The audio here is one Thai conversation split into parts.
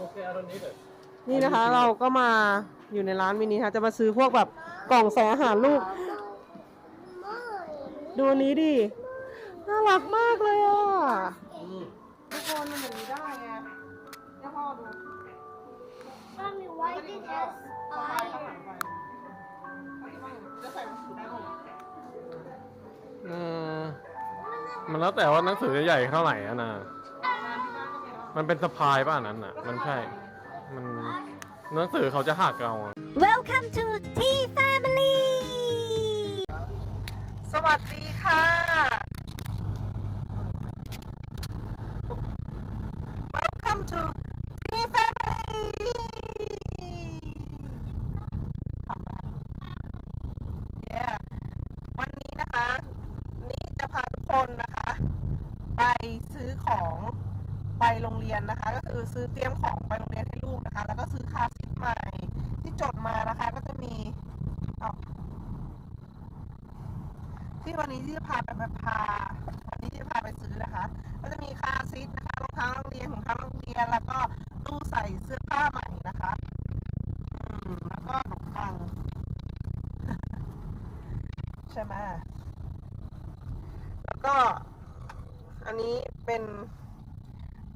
Okay, I don't need it. นี่นะคะเราก็มาอยู่ในร้านมินิค่ะจะมาซื้อพวกแบบกล่องใส่อาหารลูก ดูอันนี้ดิน่ารักมากเลยอะทุกคนมันอย่างนี้ได้ไงให้พ่อดู Mommy, why did it have ข้างหลั spiders? งไปจะใส่หนังสือได้ไหมเออมันแล้วแต่ว่าหนังสือใหญ่เท่าไหร่อะนะ มันเป็นสะพายป่ะอันนั้นอะ มันใช่ มันหนังสือเขาจะหักเอาอะ Welcome to Tea Family. สวัสดีค่ะ Welcome to Tea Family ทำอะไร Yeah วันนี้นะคะ นี่จะพาทุกคนนะคะ ไปซื้อของ ไปโรงเรียนนะคะ ก็คือซื้อเตรียมของไปโรงเรียนให้ลูกนะคะ แล้วก็ซื้อคาสิทใหม่ที่จดมานะคะก็จะมีที่วันนี้ที่จะพาไปไปพาวันนี้ที่จะพาไปซื้อนะคะ ก็จะมีคาซิทนะคะรองเท้าโรงเรียนของเท้าโรงเรียนแล้วก็ตู้ใส่เสื้อผ้าใหม่นะคะแล้วก็ขนมปังใช่ไหมแล้วก็อันนี้เป็น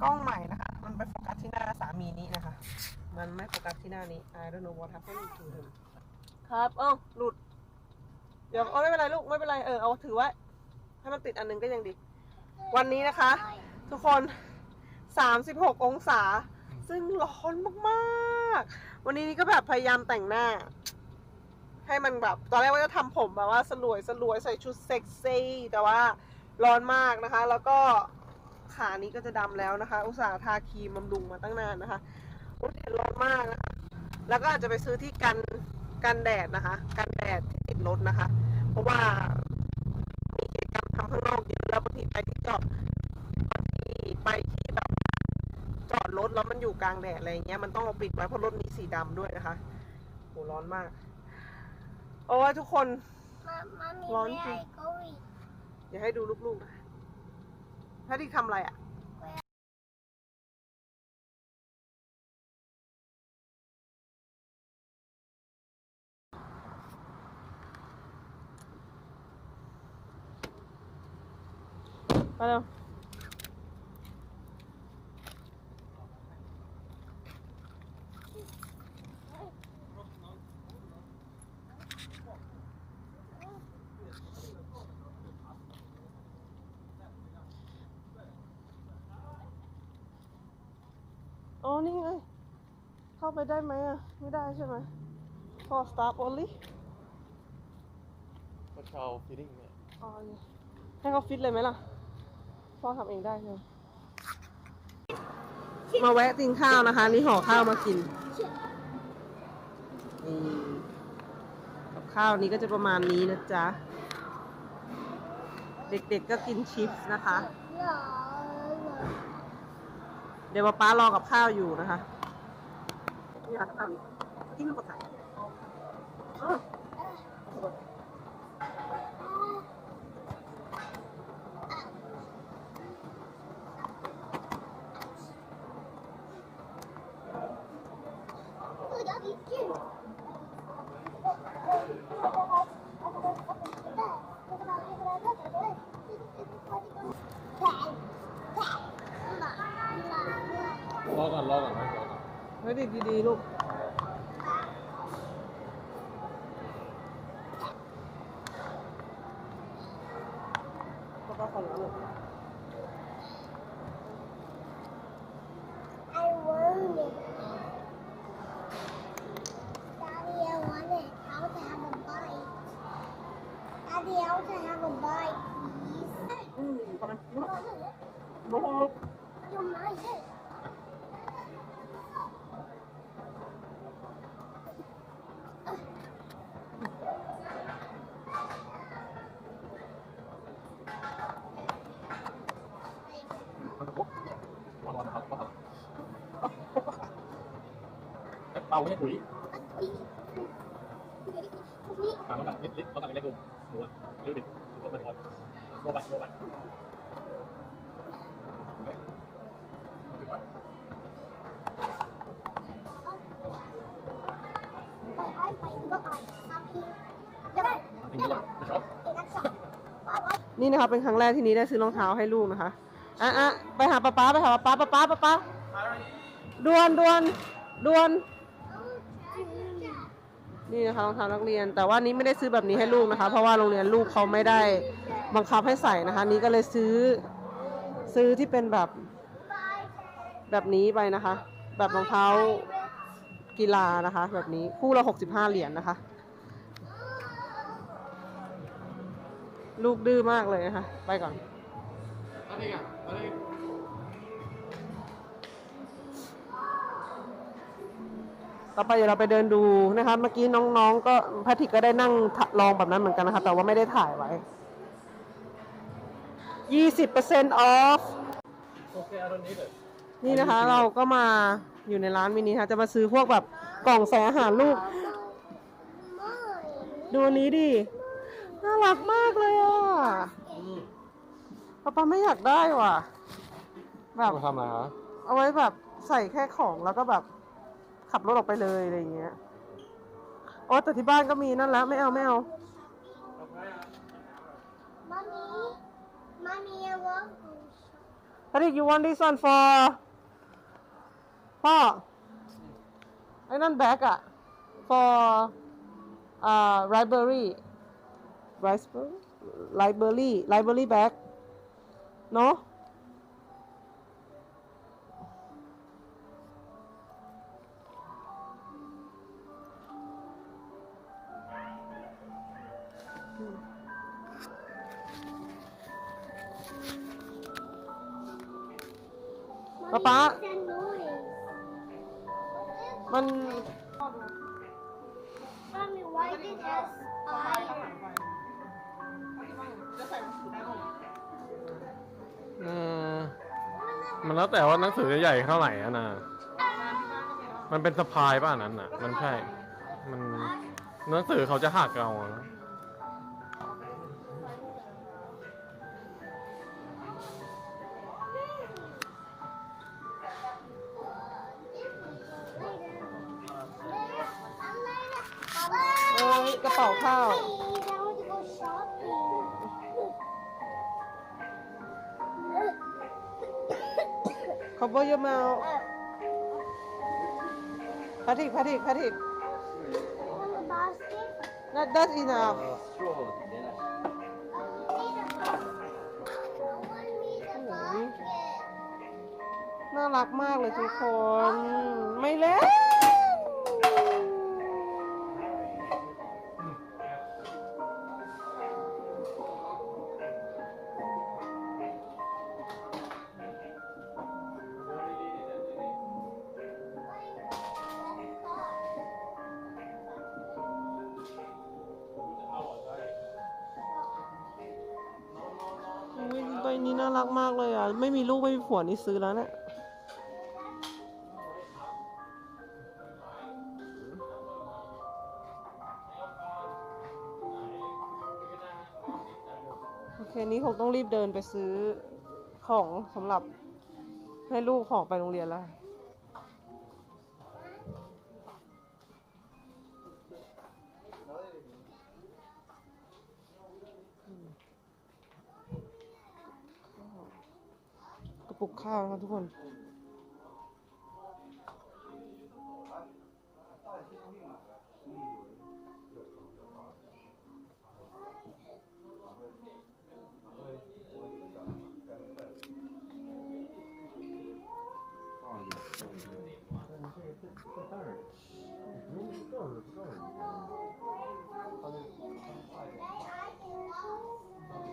กล้องใหม่นะคะ มันไปโฟกัสที่หน้าสามีนี้นะคะ มันไม่โฟกัสที่หน้านี้ I don't know what happened to him ครับเอ้าหลุด เดี๋ยวเอาไม่เป็นไรลูกไม่เป็นไรเออเอาถือไว้ให้มันติดอันนึงก็ยังดี วันนี้นะคะ ทุกคน 36 องศา ซึ่งร้อนมากๆ วันนี้นี่ก็แบบพยายามแต่งหน้า ให้มันแบบ ตอนแรกว่าจะทำผมแบบว่าสลวยสลวยใส่ชุดเซ็กซี่แต่ว่าร้อนมากนะคะ แล้วก็ ขานี้ก็จะดำแล้วนะคะ อุตส่าห์ทาครีมบำรุงมาตั้งนานนะคะโอ้ยร้อนมากนะคะ แล้วก็อาจจะไปซื้อที่กันกันแดดนะคะ กันแดดที่ติดรถนะคะ เพราะว่ามีกิจกรรมทำข้างนอกเยอะแล้วบางทีไปที่จอดบางทีไปที่แบบจอดรถแล้วมันอยู่กลางแดดอะไรอย่างเงี้ยมันต้องเอาปิดไว้เพราะรถมีสีดำด้วยนะคะโหร้อนมาก โอ้ยทุกคน Mommy, Lawn where tree. are you going? อย่าให้ดูลูกๆนะ ถ้าที่ทำอะไรอะไปเร็ว โอ้นี่ไง เข้าไปได้ไหมอะ ไม่ได้ใช่ไหม for staff only ก็ชาวฟีดิ้งเนี่ยอ๋อเนี่ยให้เขาฟิตเลยไหมล่ะ พ่อทำเองได้ใช่ไหมมาแวะกินข้าวนะคะ นี่ห่อข้าวมากินนี่กับข้าวนี้ก็จะประมาณนี้นะจ๊ะ เด็กๆก็กินชิปส์นะคะเดี๋ยวป๊าป๊ารอกับข้าวอยู่นะคะอยากทำที่มันกดถ่ายอ้าว รอก่อนรอก่อนนะรอก่อน เฮ้ยเด็กดีๆลูกก็ต้องขอลูกาไม่ใช่ถุยถามน้ำหนักนิดนิดน้าหนักเล็กลงหนูยืดบิดตัวมันอ่อนโมบัตโมบัตนี่นะครับเป็นครั้งแรกที่นี้ได้ซื้อรองเท้าให้ลูกนะคะ อะอะไปหาป้าป้าไปหาป้าป้าป้าป้าป้าด่วนด่วนด่วน นี่นะคะรองเท้านักเรียน แต่ว่านี้ไม่ได้ซื้อแบบนี้ให้ลูกนะคะ เพราะว่าโรงเรียนลูกเขาไม่ได้บังคับให้ใส่นะคะ นี้ก็เลยซื้อซื้อที่เป็นแบบแบบนี้ไปนะคะ แบบรองเท้ากีฬานะคะ แบบนี้คู่ละ65เหรียญนะคะ ลูกดื้อมากเลยนะคะ ไปก่อน ต่อไปเดี๋ยวเราไปเดินดูนะคะเมื่อกี้น้องๆ ก็แพทริกก็ได้นั่งลองแบบนั้นเหมือนกันนะคะแต่ว่าไม่ได้ถ่ายไว้ 20% off โอเคเอาตรงนี้เลยนี่นะคะเราก็มาอยู่ในร้านมินิค่ะจะมาซื้อพวกแบบกล่องใส่อาหารลูก ดูอันนี้ดิ น่ารักมากเลยอะป๊าป๊าไม่อยากได้ว่ะ แบบมาทำอะไรฮะเอาไว้แบบใส่แค่ของแล้วก็แบบ ขับรถออกไปเลยอะไรอย่างเงี้ยโอ้แต่ที่บ้านก็มีนั่นแล้วไม่เอาไม่เอา Mommy, mommy, I want. พาริก you want this one for พ่อไอ้นั่นแบกอะ for อ่า library library library library bag เนาะ ป๊าป๊า มัน Mommy, why did that spider? เออมันแล้วแต่ว่าหนังสือจะใหญ่เท่าไหร่อะนะ มันเป็นสะพายป่ะอันนั้นอะ มันใช่ มันหนังสือเขาจะหักเอาอะ กระเป๋าข้าว Please, I want to go shopping. ขอบคุณยมาพาทิกพาทิกพาทิก Want a basket? not that enough I need a basket. น่ารักมากเลยทุกคน ไม่เล่น รักมากเลยอะ ไม่มีลูกไม่มีผัวนี่ซื้อแล้วเนี่ยโอเคนี้คงต้องรีบเดินไปซื้อของสำหรับให้ลูกของไปโรงเรียนแล้ว ระปุกข้าวนะครับทุกคน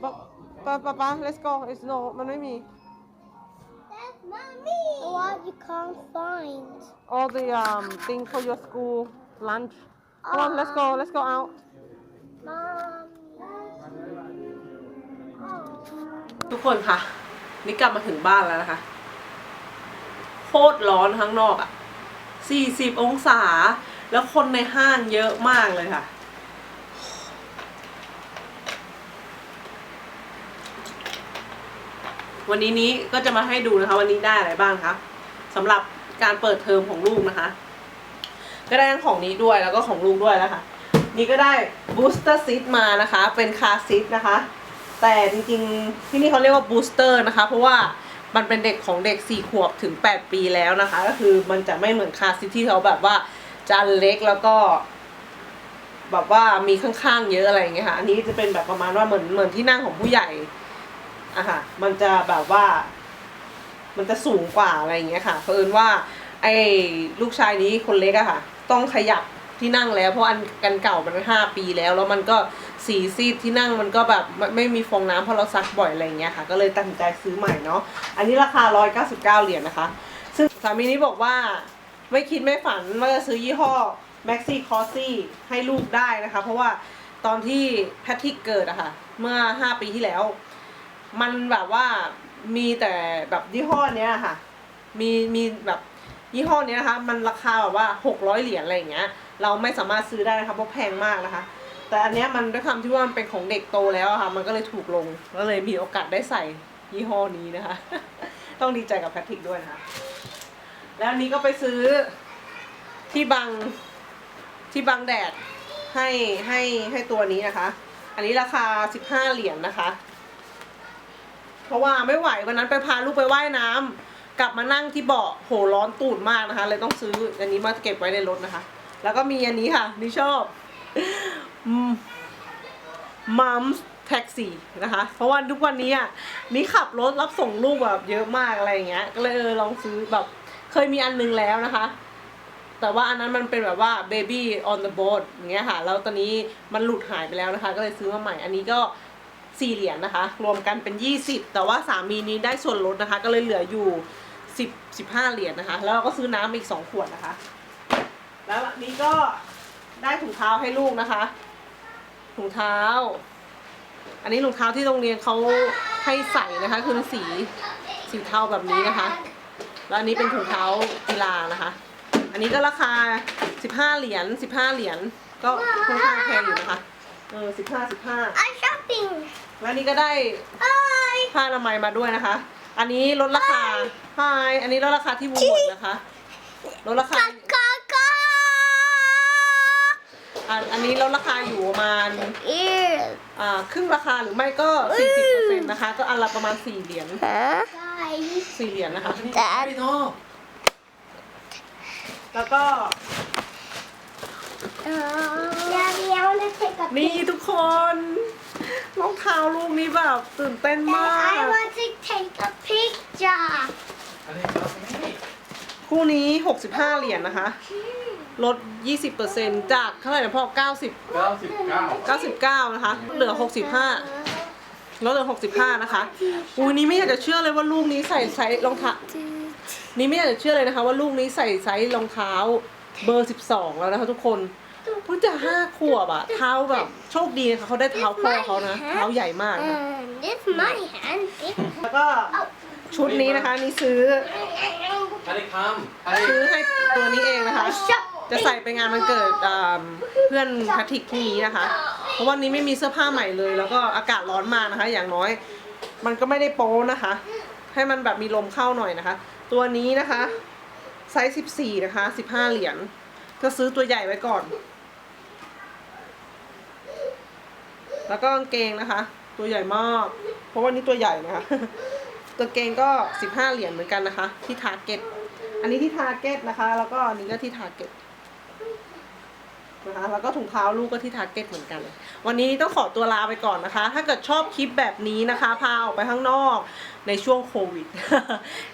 ปะปะปะปะ let's go it's no มันไม่มี What you can't find? all the um thing for your school lunch come on let's go let's go out Mom. Oh. ทุกคนค่ะนี่กลับมาถึงบ้านแล้วนะคะ โคตรร้อนข้างนอกอะ่ะ 40 องศา แล้วคนในห้างเยอะมากเลยค่ะ วันนี้นี้ก็จะมาให้ดูนะคะ วันนี้ได้อะไรบ้างคะ สำหรับการเปิดเทอมของลูกนะคะ ก็ได้ทั้งของนี้ด้วยแล้วก็ของลูกด้วยแล้วค่ะ นี่ก็ได้ booster seat มานะคะ เป็นคาร์ซีทนะคะ แต่จริงๆที่นี่เขาเรียกว่าบูสเตอร์นะคะ เพราะว่ามันเป็นเด็กของเด็ก 4 ขวบถึง 8 ปีแล้วนะคะ ก็คือมันจะไม่เหมือนคาซิทที่เขาแบบว่าจานเล็กแล้วก็แบบว่ามีข้างๆเยอะอะไรอย่างเงี้ยค่ะ อันนี้จะเป็นแบบประมาณว่าเหมือนเหมือนที่นั่งของผู้ใหญ่อะค่ะ มันจะแบบว่า มันจะสูงกว่าอะไรอย่างเงี้ยค่ะเพราะเอิญว่าไอ้ลูกชายนี้คนเล็กอะค่ะ ต้องขยับที่นั่งแล้วเพราะอันกันเก่ามันห้าปีแล้ว แล้วมันก็สีซีดที่นั่งมันก็แบบไม่ไม่มีฟองน้ำเพราะเราซักบ่อยอะไรอย่างเงี้ยค่ะ ก็เลยตัดสินใจซื้อใหม่เนาะอันนี้ราคา 199 เหรียญนะคะ ซึ่งสามีนี้บอกว่าไม่คิดไม่ฝันว่าจะซื้อยี่ห้อ Maxi c o s y ให้ลูกได้นะคะ เพราะว่าตอนที่แพทริกเกิดอะค่ะ เมื่อ 5 ปีที่แล้ว มันแบบว่า มีแต่แบบยี่ห้อเนี้ยค่ะ มีมีแบบยี่ห้อเนี้ยนะคะ มันราคาแบบว่า600เหรียญอะไรอย่างเงี้ย เราไม่สามารถซื้อได้นะคะเพราะแพงมากนะคะ แต่อันเนี้ยมันด้วยความที่ว่ามันเป็นของเด็กโตแล้วอะค่ะ มันก็เลยถูกลงก็เลยมีโอกาสได้ใส่ยี่ห้อนี้นะคะ ต้องดีใจกับแพทริกด้วยนะคะ แล้วอันนี้ก็ไปซื้อที่บังที่บังแดดให้ให้ให้ตัวนี้นะคะ อันนี้ราคา 15 เหรียญนะคะ ราะว่าไม่ไหววันนั้นไปพาลูกไปว่ายน้ำกลับมานั่งที่เบาะโหร้อนตูดมากนะคะ เลยต้องซื้ออันนี้มาเก็บไว้ในรถนะคะ แล้วก็มีอันนี้ค่ะนี่ชอบมัมแท็กซี่นะคะ เพราะว่าทุกวันนี้อะนี่ขับรถรับส่งลูกแบบเยอะมากอะไรอย่างเงี้ย ก็เลยเออลองซื้อแบบเคยมีอันนึงแล้วนะคะ แต่ว่าอันนั้นมันเป็นแบบว่า baby on the boat อย่างเงี้ยค่ะ แล้วตอนนี้มันหลุดหายไปแล้วนะคะ ก็เลยซื้อมาใหม่ อันนี้ก็ สี่เหรียญนะคะ รวมกันเป็นยี่สิบแต่ว่าสามีนี้ได้ส่วนลดนะคะ ก็เลยเหลืออยู่สิบสิบห้าเหรียญนะคะ แล้วเราก็ซื้อน้ำอีกสองขวดนะคะ แล้วอันนี้ก็ได้ถุงเท้าให้ลูกนะคะ ถุงเท้า อันนี้ถุงเท้าที่โรงเรียนเขาให้ใส่นะคะ คือสีสีเทาแบบนี้นะคะ แล้วอันนี้เป็นถุงเท้ากีฬานะคะ อันนี้ก็ราคา 15 เหรียญ15 เหรียญก็ค่อนข้างแพงอยู่นะคะเออ15 15 I shopping แล้วอันนี้ก็ได้ Hi ผ้าอนามัยมาด้วยนะคะ อันนี้ลดราคาใช่อันนี้ลดราคาที่วูบดนะคะลดราคา Kaka อะอันนี้ลดราคาอยู่ประมาณ Ear อ่าครึ่งราคาหรือไม่ก็40%นะคะ ก็อันละประมาณ4เหรียญ Huh? Guys 4เหรียญนะคะ Dad พี่น้องแล้วก็ Daddy I want to take a นี่ทุกคน รองเท้าลูกนี้แบบตื่นเต้นมาก I want to take a picture อันนี้ครับนี่คู่นี้ 65 เหรียญนะคะ ลด 20%จากเท่าไหร่นะพ่อ 90 เก้าสิบเก้า99 นะคะ เหลือ 65 ลดเหลือ 65 นะคะ อุ้ยนี่ไม่อยากจะเชื่อเลยว่าลูกนี้ใส่ไซส์รองเท้า นี่ไม่อยากจะเชื่อเลยนะคะว่าลูกนี้ใส่ไซส์รองเท้าเบอร์ 12 แล้วนะคะทุกคน เพิ่งจะห้าขวบอะเท้าแบบโชคดีนะคะเขาได้เท้าพ่อเขานะเท้าใหญ่มากนะ Um, this my hand. This แล้วก็ชุดนี้นะคะนี่ซื้ออันนี้คำอันนี้ซื้อให้ตัวนี้เองนะคะ shop. จะใส่ไปงานวันเกิดอ่าเพื่อนแพทริกพรุ่งนี้นะคะ เพราะวันนี้ไม่มีเสื้อผ้าใหม่เลย แล้วก็อากาศร้อนมากนะคะ อย่างน้อย มันก็ไม่ได้โป๊นะคะ ให้มันแบบมีลมเข้าหน่อยนะคะ ตัวนี้นะคะ ไซส์ 14 นะคะ 15 เหรียญก็ซื้อตัวใหญ่ไว้ก่อน แล้วก็กางเกงนะคะ ตัวใหญ่มาก เพราะว่านี่ตัวใหญ่นะคะกางเกงก็ 15 เหรียญเหมือนกันนะคะ ที่ทาร์เก็ตอันนี้ที่ทาร์เก็ตนะคะ แล้วก็อันนี้ก็ที่ทาร์เก็ตนะคะแล้วก็ถุงเท้าลูกก็ที่ทาร์เก็ตเหมือนกัน วันนี้ต้องขอตัวลาไปก่อนนะคะ ถ้าเกิดชอบคลิปแบบนี้นะคะ พาออกไปข้างนอกในช่วงโควิด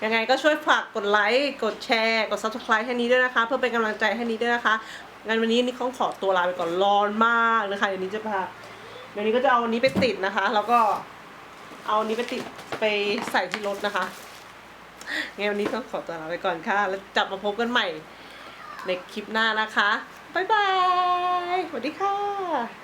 ยังไงก็ช่วยฝากกดไลค์ กดแชร์ กด subscribe ให้นี้ด้วยนะคะ เพื่อเป็นกำลังใจให้นี้ด้วยนะคะงั้นวันนี้นี่ต้องขอตัวลาไปก่อนร้อนมากนะคะเดี๋ยวนี้จะพา ดี๋ยวนี้ก็จะเอาอันนี้ไปติดนะคะ แล้วก็เอาอันนี้ไปติดไปใส่ที่รถนะคะงั้นวันนี้ต้องขอตัวลาไปก่อนค่ะ แล้วจับมาพบกันใหม่ในคลิปหน้านะคะ บ๊ายบาย สวัสดีค่ะ